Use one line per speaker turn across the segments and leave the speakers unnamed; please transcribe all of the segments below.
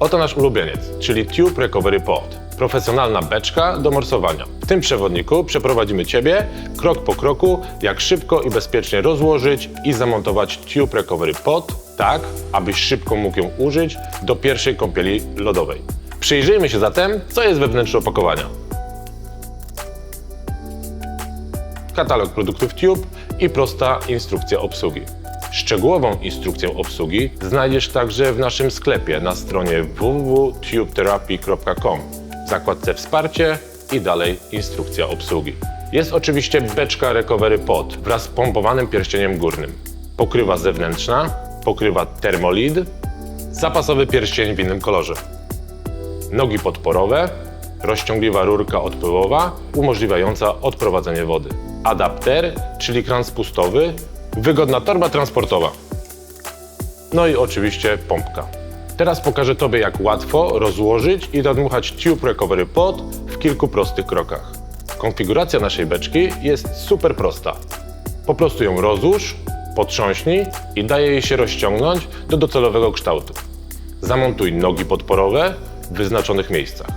Oto nasz ulubieniec, czyli Tube Recovery Pod. Profesjonalna beczka do morsowania. W tym przewodniku przeprowadzimy Ciebie krok po kroku, jak szybko i bezpiecznie rozłożyć i zamontować Tube Recovery Pod tak, abyś szybko mógł ją użyć do pierwszej kąpieli lodowej. Przyjrzyjmy się zatem, co jest we wnętrzu opakowania. katalog produktów Tube i prosta instrukcja obsługi. Szczegółową instrukcję obsługi znajdziesz także w naszym sklepie na stronie www.tubetherapy.com w zakładce Wsparcie i dalej instrukcja obsługi. Jest oczywiście beczka Recovery Pod wraz z pompowanym pierścieniem górnym. Pokrywa zewnętrzna, pokrywa thermolid, zapasowy pierścień w innym kolorze nogi podporowe, rozciągliwa rurka odpływowa umożliwiająca odprowadzenie wody, adapter, czyli kran spustowy, wygodna torba transportowa. No i oczywiście pompka. Teraz pokażę Tobie, jak łatwo rozłożyć i nadmuchać Tube Recovery Pod w kilku prostych krokach. Konfiguracja naszej beczki jest super prosta. Po prostu ją rozłóż, potrząśnij i daje jej się rozciągnąć do docelowego kształtu. Zamontuj nogi podporowe w wyznaczonych miejscach.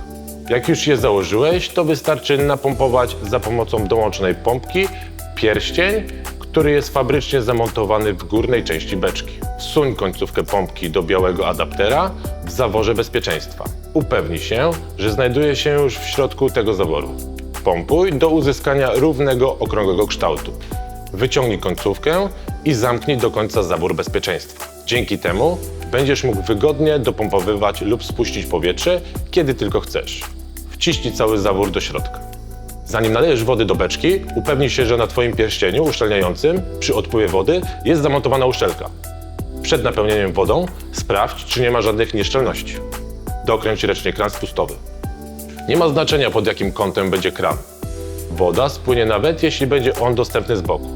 Jak już je założyłeś, to wystarczy napompować za pomocą dołączonej pompki pierścień, który jest fabrycznie zamontowany w górnej części beczki. Wsuń końcówkę pompki do białego adaptera w zaworze bezpieczeństwa. Upewnij się, że znajduje się już w środku tego zaworu. Pompuj do uzyskania równego, okrągłego kształtu. Wyciągnij końcówkę i zamknij do końca zawór bezpieczeństwa. Dzięki temu będziesz mógł wygodnie dopompowywać lub spuścić powietrze, kiedy tylko chcesz. Wciśnij cały zawór do środka. Zanim nalejesz wody do beczki, upewnij się, że na Twoim pierścieniu uszczelniającym przy odpływie wody jest zamontowana uszczelka. Przed napełnieniem wodą sprawdź, czy nie ma żadnych nieszczelności. Dokręć ręcznie kran spustowy. Nie ma znaczenia pod jakim kątem będzie kran. Woda spłynie nawet jeśli będzie on dostępny z boku.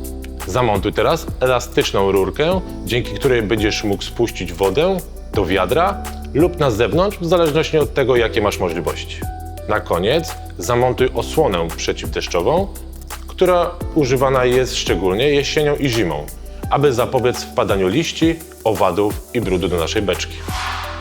Zamontuj teraz elastyczną rurkę, dzięki której będziesz mógł spuścić wodę do wiadra lub na zewnątrz, w zależności od tego, jakie masz możliwości. Na koniec zamontuj osłonę przeciwdeszczową, która używana jest szczególnie jesienią i zimą, aby zapobiec wpadaniu liści, owadów i brudu do naszej beczki.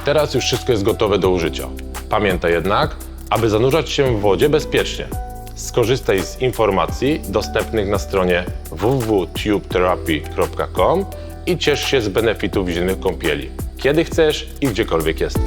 Teraz już wszystko jest gotowe do użycia. Pamiętaj jednak, aby zanurzać się w wodzie bezpiecznie. Skorzystaj z informacji dostępnych na stronie www.tubetherapy.com i ciesz się z benefitów zimnych kąpieli, kiedy chcesz i gdziekolwiek jesteś.